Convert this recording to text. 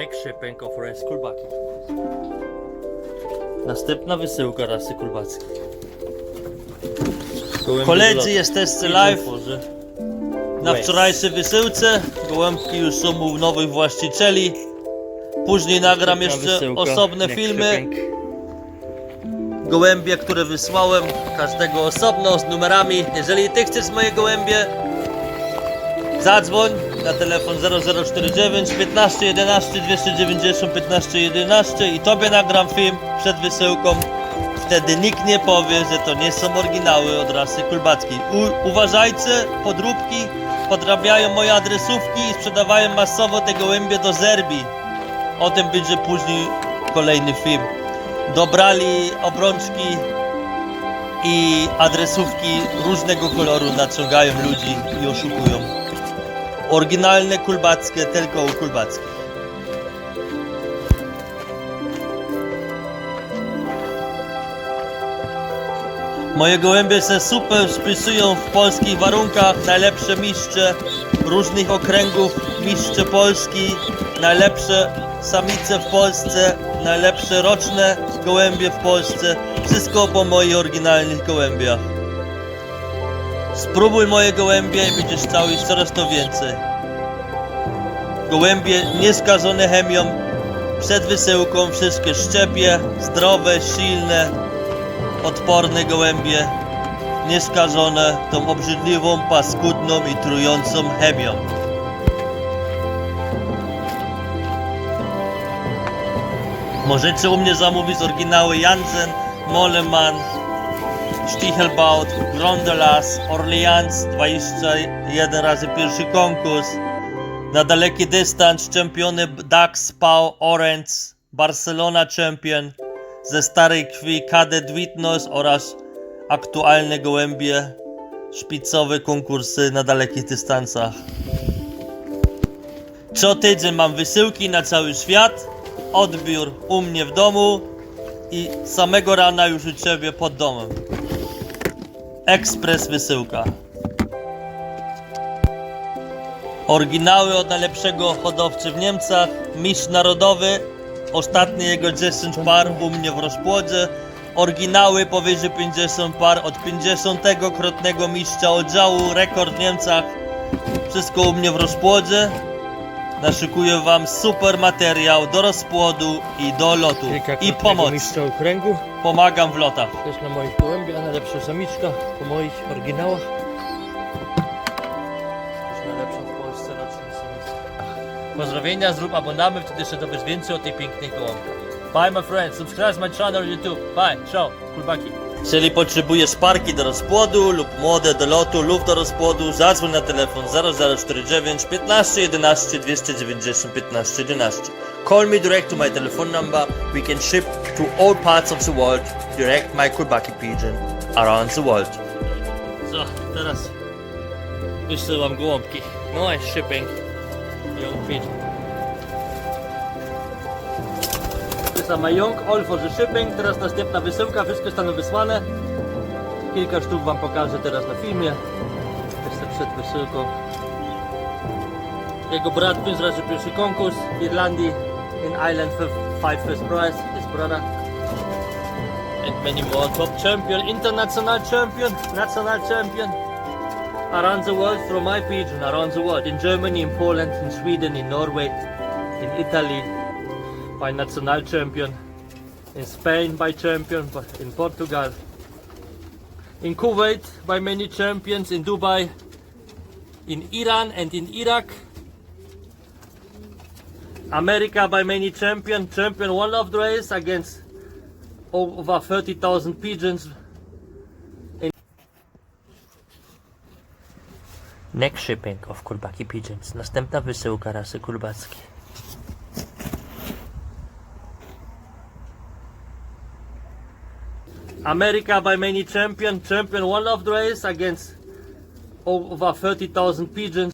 Next shipping of res kulbaki. Następna wysyłka rasy kulbackiej. Gołębie Koledzy, I live na wczorajszej wysyłce. Gołębki już są u nowych właścicieli. Później nagram Następna jeszcze wysyłka. osobne Next filmy. Gołębie, które wysłałem, każdego osobno z numerami. Jeżeli ty chcesz moje gołębie, zadzwoń na telefon 0049 15 11 290 15 11 i tobie nagram film przed wysyłką. Wtedy nikt nie powie, że to nie są oryginały od rasy kulbackiej. U, uważajcie, podróbki podrabiają moje adresówki i sprzedawają masowo te gołębie do Zerbii. O tym będzie później kolejny film. Dobrali obrączki i adresówki różnego koloru, naciągają ludzi i oszukują. Oryginalne kulbackie, tylko u kulbackich. Moje gołębie se super spisują w polskich warunkach, najlepsze mistrze różnych okręgów, mistrze Polski, najlepsze samice w Polsce, najlepsze roczne gołębie w Polsce, wszystko po moich oryginalnych gołębiach. Spróbuj moje gołębie i będziesz chciał iść coraz to więcej. Gołębie nieskażone chemią, przed wysyłką wszystkie szczepie, zdrowe, silne, odporne gołębie, nieskażone tą obrzydliwą, paskudną i trującą chemią. Możecie u mnie zamówić oryginały Jansen, Moleman, Stichelbaut, Grondelas, Orleans, 21 razy pierwszy konkurs. Na daleki dystans czempiony Dax, Pau, Orange, Barcelona Champion, ze starej krwi Kadet Witnos oraz aktualne gołębie, szpicowe konkursy na dalekich dystansach. Co tydzień mam wysyłki na cały świat, odbiór u mnie w domu i samego rana już u Ciebie pod domem. Ekspres wysyłka. Oryginały od najlepszego hodowcy w Niemcach, mistrz narodowy, ostatnie jego 10 par u mnie w rozpłodzie, oryginały powyżej 50 par od 50-krotnego mistrza oddziału, rekord w Niemcach, wszystko u mnie w rozpłodzie. Naszykuję Wam super materiał do rozpłodu i do lotu i pomoc. okręgu. Pomagam w lotach. Też na moich gołębiach, najlepsza samiczka po moich oryginałach. Też najlepsza w Polsce roczna samiczka. Pozdrowienia, zrób abonament, wtedy jeszcze dowiesz więcej o tej pięknej gołąbce. Bye my friends, subscribe my channel YouTube. Bye, ciao, kulbaki. Jeżeli potrzebujesz parki do rozpłodu lub młode do lotu lub do rozpłodu, zadzwoń na telefon 0049 15 11 290 15 11. Call me direct to my telephone number. We can ship to all parts of the world. Direct my kulbaki pigeon around the world. So, teraz wysyłam gołąbki. No i shipping. Young pigeon. Jest all for the shipping. Teraz następna wysyłka, wszystko zostaną wysłane. Kilka sztuk wam pokażę teraz na filmie. Jeszcze przed wysyłką. Jego brat pięć razy pierwszy konkurs w Irlandii. In Ireland for five first prize. His brother. And many more. Top champion, international champion, national champion. Around the world from my pigeon, around the world. In Germany, in Poland, in Sweden, in Norway, in Italy, by national champion. In Spain, by champion, in Portugal. In Kuwait, by many champions. In Dubai, in Iran, and in Iraq. America, by many champion. Champion one of the race against over 30,000 pigeons Next shipping of Kulbaki Pigeons. Następna wysyłka rasy kulbackiej. America by many champion, champion one of the race against over 30,000 pigeons.